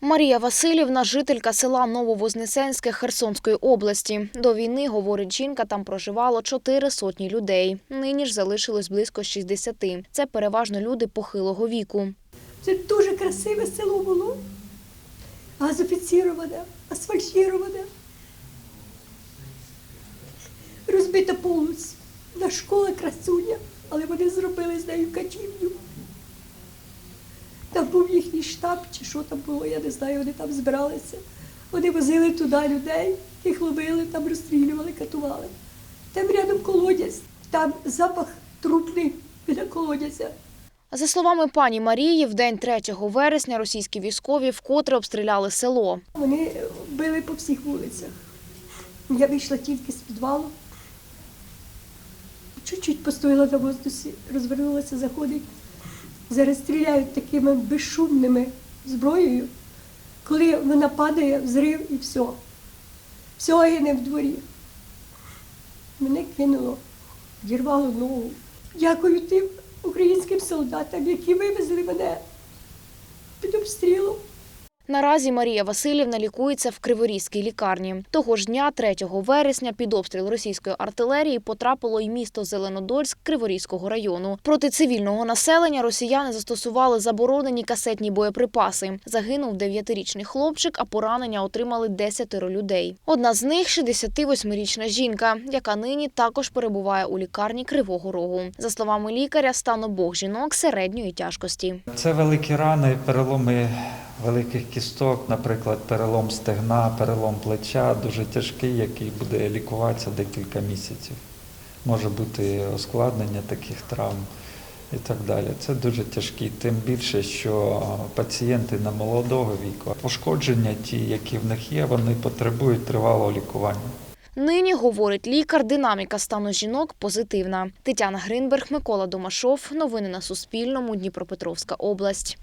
Марія Васильівна, жителька села Нововознесенське Херсонської області. До війни, говорить жінка, там проживало чотири сотні людей. Нині ж залишилось близько 60. Це переважно люди похилого віку. Це дуже красиве село було. Газофіціроване, асфальтіроване. Розбита повністю. На школа красуня, але вони Їхній штаб, чи що там було, я не знаю, вони там збиралися. Вони возили туди людей, їх ловили, там розстрілювали, катували. Там рядом колодязь, там запах трупний біля колодязя. За словами пані Марії, в день 3 вересня російські військові вкотре обстріляли село. Вони били по всіх вулицях. Я вийшла тільки з підвалу. Чуть-чуть постояла на воздусі, розвернулася, заходить. Зараз стріляють такими безшумними зброєю. Коли вона падає, взрив і все. Все гине в дворі. Мене кинуло, дірвало ногу. Дякую тим українським солдатам, які вивезли мене під обстрілом. Наразі Марія Васильівна лікується в Криворізькій лікарні. Того ж дня, 3 вересня, під обстріл російської артилерії потрапило й місто Зеленодольськ Криворізького району. Проти цивільного населення росіяни застосували заборонені касетні боєприпаси. Загинув 9-річний хлопчик, а поранення отримали 10 людей. Одна з них 68-річна жінка, яка нині також перебуває у лікарні Кривого Рогу. За словами лікаря, стан обох жінок середньої тяжкості. Це великі рани, переломи великих кісток, наприклад, перелом стегна, перелом плеча, дуже тяжкий, який буде лікуватися декілька місяців. Може бути ускладнення таких травм і так далі. Це дуже тяжкі, тим більше, що пацієнти на молодого віку, пошкодження, ті, які в них є, вони потребують тривалого лікування. Нині, говорить лікар, динаміка стану жінок позитивна. Тетяна Гринберг, Микола Домашов. Новини на Суспільному. Дніпропетровська область.